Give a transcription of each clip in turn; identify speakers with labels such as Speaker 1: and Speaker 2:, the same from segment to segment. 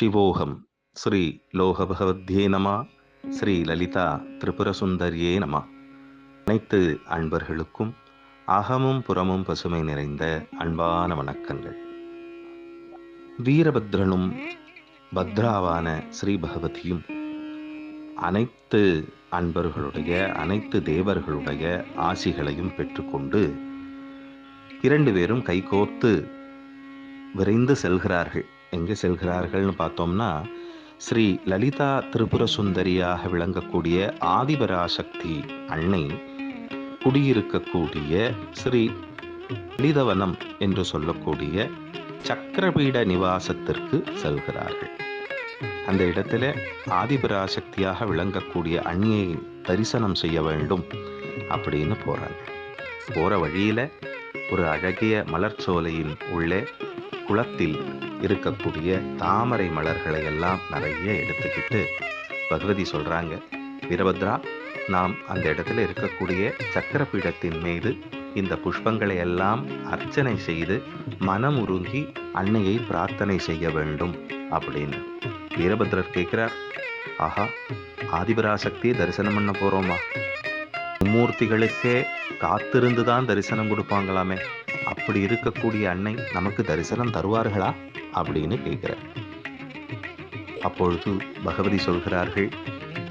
Speaker 1: சிவோகம் ஸ்ரீ லோகபகவத்யே நமா ஸ்ரீ லலிதா திரிபுரசுந்தரியே நமா அனைத்து அன்பர்களுக்கும் அகமும் புறமும் பசுமை நிறைந்த அன்பான வணக்கங்கள். வீரபத்ரனும் பத்ராவான ஸ்ரீ பகவதியும் அனைத்து அன்பர்களுடைய அனைத்து தேவர்களுடைய ஆசிகளையும் பெற்றுக்கொண்டு இரண்டு பேரும் கைகோர்த்து விரைந்து செல்கிறார்கள். எங்கே செல்கிறார்கள்னு பார்த்தோம்னா ஸ்ரீ லலிதா திரிபுர சுந்தரியாக விளங்கக்கூடிய ஆதிபராசக்தி அன்னை குடியிருக்கக்கூடிய ஸ்ரீ லலிதவனம் என்று சொல்லக்கூடிய சக்கரபீட நிவாசத்திற்கு செல்கிறார்கள். அந்த இடத்துல ஆதிபராசக்தியாக விளங்கக்கூடிய அன்னியை தரிசனம் செய்ய வேண்டும் அப்படின்னு போகிறாங்க போகிற வழியில் ஒரு அழகிய மலர்ச்சோலையின் உள்ளே குளத்தில் இருக்கக்கூடிய தாமரை மலர்களை எல்லாம் நிறைய எடுத்துக்கிட்டு பகவதி சொல்றாங்க வீரபத்ரா நாம் அந்த இடத்துல இருக்கக்கூடிய சக்கரபீடத்தின் மீது இந்த புஷ்பங்களை எல்லாம் அர்ச்சனை செய்து மனம் உருகி அன்னையை பிரார்த்தனை செய்ய வேண்டும் அப்படின்னு வீரபத்ரர் கேட்கிறார். ஆஹா ஆதிபராசக்தியை தரிசனம் பண்ண போகிறோமா மும்மூர்த்திகளுக்கே காத்திருந்து தான் தரிசனம் கொடுப்பாங்களாமே. அப்படி இருக்கக்கூடிய அன்னை நமக்கு தரிசனம் தருவார்களா அப்படின்னு கேட்கிறார். அப்பொழுது பகவதி சொல்கிறார்கள்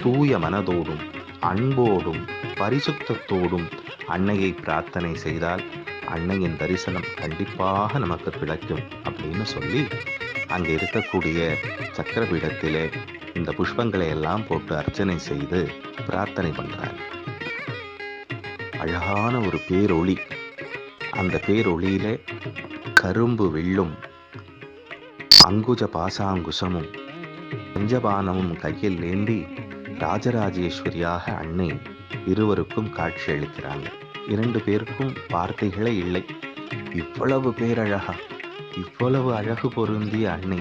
Speaker 1: தூய மனதோடும் அன்போடும் பரிசுத்தத்தோடும் அன்னையை பிரார்த்தனை செய்தால் அன்னையின் தரிசனம் கண்டிப்பாக நமக்கு கிடைக்கும் அப்படின்னு சொல்லி அங்கே இருக்கக்கூடிய சக்கரபீடத்திலே இந்த புஷ்பங்களை எல்லாம் போட்டு அர்ச்சனை செய்து பிரார்த்தனை பண்றார். அழகான ஒரு பேரொளி அந்த பேரொளியில கரும்பு வெள்ளும் அங்குஜ பாசாங்குசமும் பஞ்சபானமும் கையில் ஏந்தி ராஜராஜேஸ்வரியாக அன்னை இருவருக்கும் காட்சி அளிக்கிறாங்க. இரண்டு பேருக்கும் வார்த்தைகளே இல்லை. இவ்வளவு பேரழகா இவ்வளவு அழகு பொருந்திய அன்னை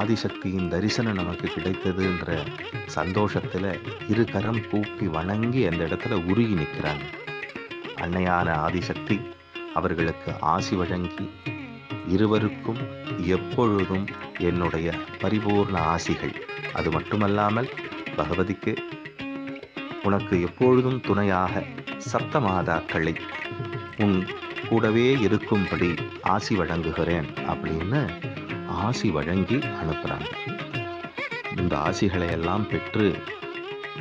Speaker 1: ஆதிசக்தியின் தரிசனம் நமக்கு கிடைத்ததுன்ற சந்தோஷத்தில் இரு கரம் கூப்பி வணங்கி அந்த இடத்துல உருகி நிற்கிறாங்க. அன்னையான ஆதிசக்தி அவர்களுக்கு ஆசி வழங்கி இருவருக்கும் எப்பொழுதும் என்னுடைய பரிபூர்ண ஆசிகள். அது மட்டுமல்லாமல் பகவதிக்கு உனக்கு எப்பொழுதும் துணையாக சப்த மாதாக்களை உன் கூடவே இருக்கும்படி ஆசி வழங்குகிறேன் அப்படின்னு ஆசி வழங்கி அனுப்புகிறாங்க இந்த ஆசிகளை எல்லாம் பெற்று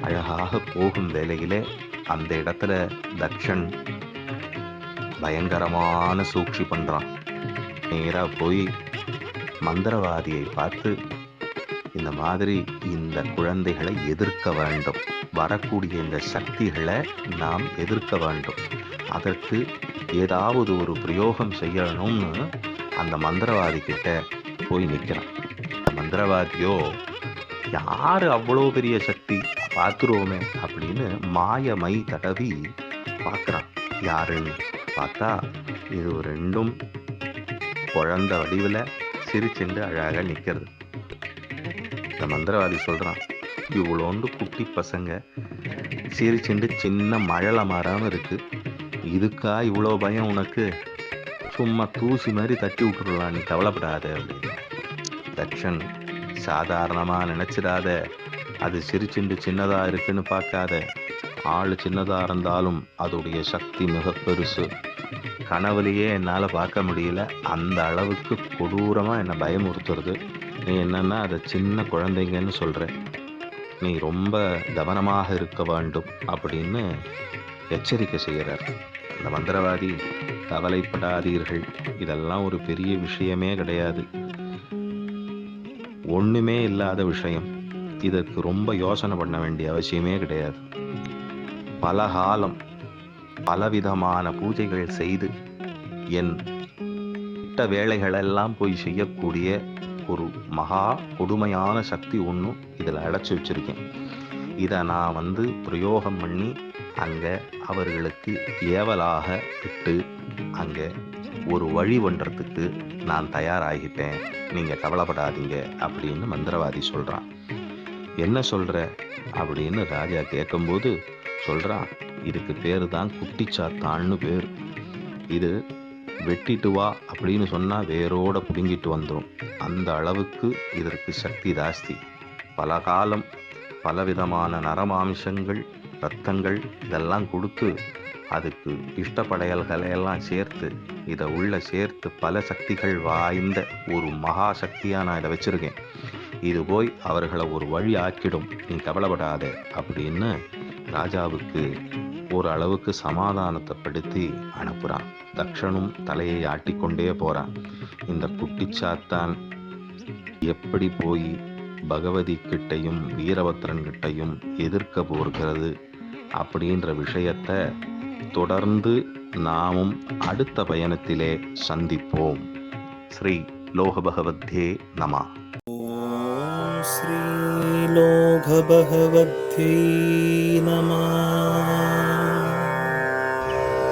Speaker 1: அழகாக போகும் வேலையிலே அந்த இடத்துல தக்ஷன் பயங்கரமான சூழ்ச்சி பண்ணுறான் நேராக போய் மந்திரவாதியை பார்த்து இந்த மாதிரி இந்த குழந்தைகளை எதிர்க்க வேண்டும். வரக்கூடிய இந்த சக்திகளை நாம் எதிர்க்க வேண்டும். அதற்கு ஏதாவது ஒரு பிரயோகம் செய்யணும்னு அந்த மந்திரவாதி கிட்ட போய் நிற்கிறான் மந்திரவாதியோ யார் அவ்வளோ பெரிய சக்தி? பார்த்துருவோமே அப்படின்னு மாய மை தடவி பார்க்குறான். யாருன்னு? பார்த்தா இது ரெண்டும் குழந்த வடிவில் சிரிச்சுண்டு அழகாக நிற்கிறது இந்த மந்திரவாதி சொல்கிறான் இவ்வளோண்டு குட்டி பசங்க சிரிச்சுண்டு சின்ன மழலை மாறாமல் இருக்கு. இதுக்கா இவ்வளோ பயம் உனக்கு? சும்மா தூசி மாதிரி தட்டி விட்டுடலாம் நீ கவலைப்படாத அப்படின்னு. தக்ஷன் சாதாரணமாக நினச்சிடாத. அது சிரிச்சுண்டு சின்னதாக இருக்குன்னு பார்க்காத. ஆள் சின்னதாக இருந்தாலும் அதோடைய சக்தி மிக பெருசு. கனவுலையே என்னால் பார்க்க முடியல. அந்த அளவுக்கு கொடூரமாக என்னை பயமுறுத்துறது. நீ என்னன்னா அதை சின்ன குழந்தைங்கன்னு சொல்கிற நீ ரொம்ப கவனமாக இருக்க வேண்டும் அப்படின்னு எச்சரிக்கை செய்கிறார். அந்த மந்திரவாதி கவலைப்படாதீர்கள். இதெல்லாம் ஒரு பெரிய விஷயமே கிடையாது. ஒன்றுமே இல்லாத விஷயம். இதற்கு ரொம்ப யோசனை பண்ண வேண்டிய அவசியமே கிடையாது. பல காலம் பலவிதமான பூஜைகள் செய்து என் இட்ட வேலைகளெல்லாம் போய் செய்யக்கூடிய ஒரு மகா கொடுமையான சக்தி ஒன்றும் இதில் அடைச்சி வச்சிருக்கேன். இதை நான் வந்து பிரயோகம் பண்ணி அங்கே அவர்களுக்கு ஏவலாக விட்டு அங்கே ஒரு வழி பண்ணுறதுக்கு நான் தயாராகிட்டேன் நீங்கள் கவலைப்படாதீங்க அப்படின்னு மந்திரவாதி சொல்கிறான் என்ன சொல்கிற அப்படின்னு ராஜா கேட்கும்போது சொல்கிறான் இதுக்கு பேர் தான் குட்டிச்சாத்தான்னு பேர். இது வெட்டிட்டு வா அப்படின்னு சொன்னால் வேரோட பிடுங்கிட்டு வந்துடும் அந்த அளவுக்கு இதற்கு சக்தி ஜாஸ்தி. பல காலம் பலவிதமான நரமாம்சங்கள் ரத்தங்கள் இதெல்லாம் கொடுத்து அதுக்கு இஷ்டப்படையல்களை எல்லாம் சேர்த்து இதை உள்ள சேர்த்து பல சக்திகள் வாய்ந்த ஒரு மகா சக்தியாக நான் இதை வச்சுருக்கேன். இது போய் அவர்களை ஒரு வழி ஆக்கிடும். நீ கவலைப்படாத அப்படின்னு ராஜாவுக்கு ஒரு அளவுக்கு சமாதானத்தை படுத்தி அனுப்புகிறான் தக்ஷனும் தலையை ஆட்டிக்கொண்டே போகிறான் இந்த குட்டிச்சாத்தான் எப்படி போய் பகவதி கிட்டையும் வீரபத்ரன் கிட்டையும் எதிர்க்க போகிறது அப்படின்ற விஷயத்தை தொடர்ந்து நாமும் அடுத்த பயணத்திலே சந்திப்போம். ஸ்ரீ லோகபகவத்தே நமா.
Speaker 2: ஸ்ரீ லோகபகவத்தே நமா.